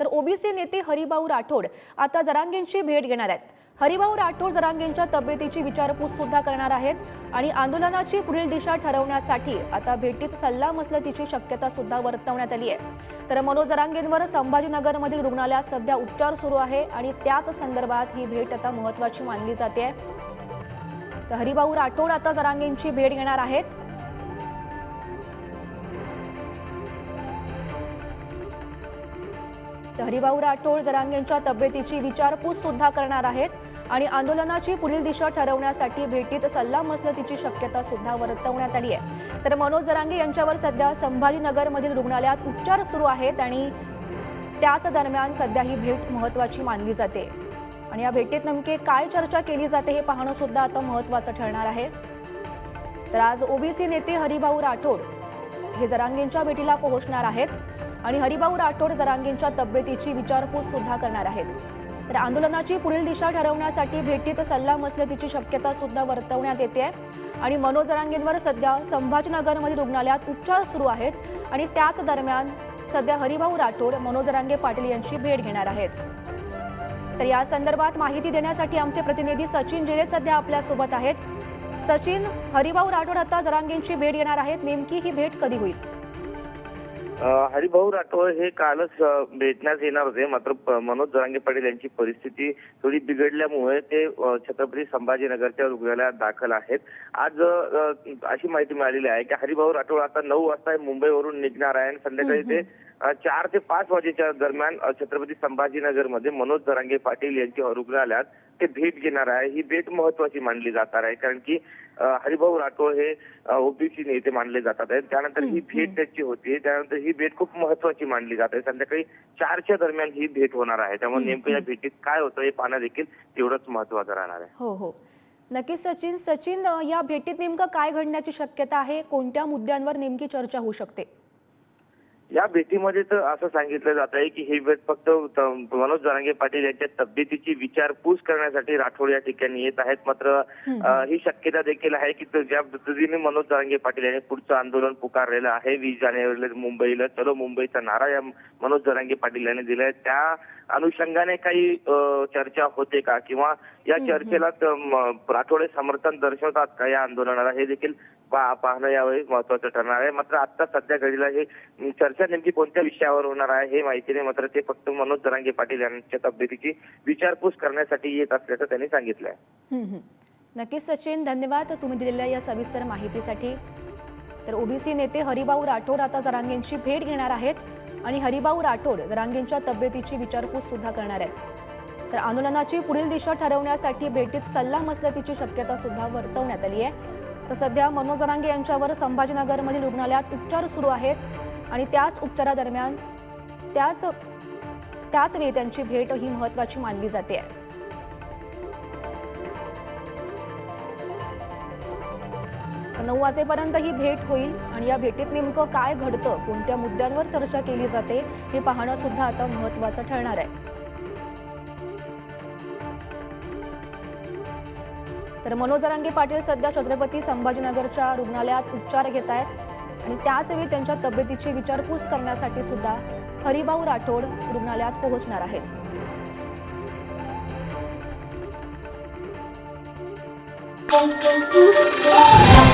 तर ओबीसी नेते हरिभाऊ राठोड आता जरांगेंची भेट घेणार आहेत. हरिभाऊ राठोड जरांगेंच्या तब्येतीची विचारपूस सुद्धा करणार आहेत आणि आंदोलनाची पुढील दिशा ठरवण्यासाठी आता भेटीत सल्लामसलतीची शक्यता सुद्धा वर्तवण्यात आली आहे. तर मनोज जरांगेंवर संभाजीनगरमधील रुग्णालयात सध्या उपचार सुरू आहे आणि त्याच संदर्भात ही भेट आता महत्वाची मानली जाते. तर हरिभाऊ राठोड आता जरांगेंची भेट घेणार आहेत. तर हरिभाऊ राठोड जरांगेंच्या तब्येतीची विचारपूस सुद्धा करणार आहेत आणि आंदोलनाची पुढील दिशा ठरवण्यासाठी भेटीत सल्लामसलतीची शक्यता सुद्धा वर्तवण्यात आली आहे. तर मनोज जरांगे यांच्यावर सध्या संभाजीनगरमधील रुग्णालयात उपचार सुरू आहेत आणि त्याच दरम्यान सध्या ही भेट महत्वाची मानली जाते. आणि या भेटीत नेमके काय चर्चा केली जाते हे पाहणं सुद्धा आता महत्वाचं ठरणार आहे. तर आज ओबीसी नेते हरिभाऊ राठोड हे जरांगेंच्या भेटीला पोहोचणार आहेत. आणि हरिभाऊ राठोड जरांगेंच्या तब्येतीची विचारपूस सुद्धा करणार आहेत. तर आंदोलनाची पुढील दिशा ठरवण्यासाठी भेटीत सल्लामसलतीची शक्यता सुद्धा वर्तवण्यात येते. आणि मनोज जरांगेंवर सध्या संभाजीनगरमधील रुग्णालयात उपचार सुरू आहेत. आणि त्याच दरम्यान सध्या हरिभाऊ राठोड मनोज जरांगे पाटील यांची भेट घेणार आहेत. तर या संदर्भात माहिती देण्यासाठी आमचे प्रतिनिधी सचिन जिरे सध्या आपल्यासोबत आहेत. सचिन हरिभाऊ राठोड आता जरांगेंची भेट घेणार आहेत. नेमकी ही भेट कधी होईल? हरिभाऊ राठोड हे कालच भेटण्यास येणार होते. मात्र मनोज जरांगे पाटील यांची परिस्थिती थोडी बिघडल्यामुळे ते छत्रपती संभाजीनगरच्या रुग्णालयात दाखल आहेत. आज अशी माहिती मिळालेली आहे की हरिभाऊ राठोड आता नऊ वाजता मुंबईवरून निघणार आहे आणि संध्याकाळी ते चार ते पाच वाजेच्या दरम्यान छत्रपती संभाजीनगरमध्ये मनोज जरांगे पाटील यांची रुग्णालयात ते भेट घेणार आहे. ही भेट महत्वाची मानली जाणार आहे. कारण की हरिभाऊ राठोड हे ओबीसी नेते मानले जातात आहेत. त्यानंतर ही भेट त्याची होती. त्यानंतर ही भेट खूप महत्वाची मानली जात आहे. संध्याकाळी चारच्या दरम्यान ही भेट होणार आहे. त्यामुळे नेमकं या भेटीत काय होतं हे पाहणं देखील तेवढंच महत्वाचं राहणार आहे. हो हो. नक्कीच सचिन. सचिन या भेटीत नेमकं काय घडण्याची शक्यता आहे? कोणत्या मुद्द्यांवर नेमकी चर्चा होऊ शकते? या भेटीमध्ये तर असं सांगितलं जात आहे की ही भेट फक्त मनोज जरांगे पाटील यांच्या तब्येतीची विचारपूस करण्यासाठी राठोड या ठिकाणी येत आहेत. मात्र ही शक्यता देखील आहे की ज्या पद्धतीने मनोज जरांगे पाटील यांनी पुढचं आंदोलन पुकारलेलं आहे. वीस जानेवारीला मुंबईला चलो मुंबईचा नारा या मनोज जरांगे पाटील यांनी दिलाय. त्या अनुषंगाने काही चर्चा होते का? किंवा या चर्चेला राठोडे समर्थन दर्शवतात का या आंदोलनाला? हे देखील पाहणं यावेळी महत्वाचं ठरणार आहे. मात्र आता सध्या घडीला हे म, चर्चा नेमकी कोणत्या विषयावर होणार आहे हे माहिती नाही. मात्र ते फक्त मनोज जरांगे पाटील यांच्या तब्येतीची विचारपूस करण्यासाठी येत असल्याचं त्यांनी सांगितलंय. नक्कीच सचिन धन्यवाद. तुम्ही दिलेल्या या सविस्तर माहितीसाठी. तर ओबीसी नेते हरिभाऊ राठोड आता जरांगेंची भेट घेणार आहेत आणि हरिभाऊ राठोड जरांगेंच्या तब्येतीची विचारपूस सुद्धा करणार आहेत. तर आंदोलनाची पुढील दिशा ठरवण्यासाठी भेटीत सल्लामसलतीची शक्यता सुद्धा वर्तवण्यात आली आहे. तर सध्या मनोज जरांगे यांच्यावर संभाजीनगरमधील रुग्णालयात उपचार सुरू आहेत. आणि त्याच उपचारादरम्यान त्याच त्याच वेळी त्यांची भेट ही महत्वाची मानली जाते. आहे नऊ वाजेपर्यंत ही भेट होईल आणि या भेटीत नेमकं काय घडतं कोणत्या मुद्द्यांवर चर्चा केली जाते हे पाहणं सुद्धा आता महत्वाचं ठरणार आहे. तर मनोज जरांगे पाटील सध्या छत्रपती संभाजीनगरच्या रुग्णालयात उपचार घेत आहेत आणि त्याचवेळी त्यांच्या तब्येतीची विचारपूस करण्यासाठी सुद्धा हरिभाऊ राठोड रुग्णालयात पोहोचणार आहेत Thank you.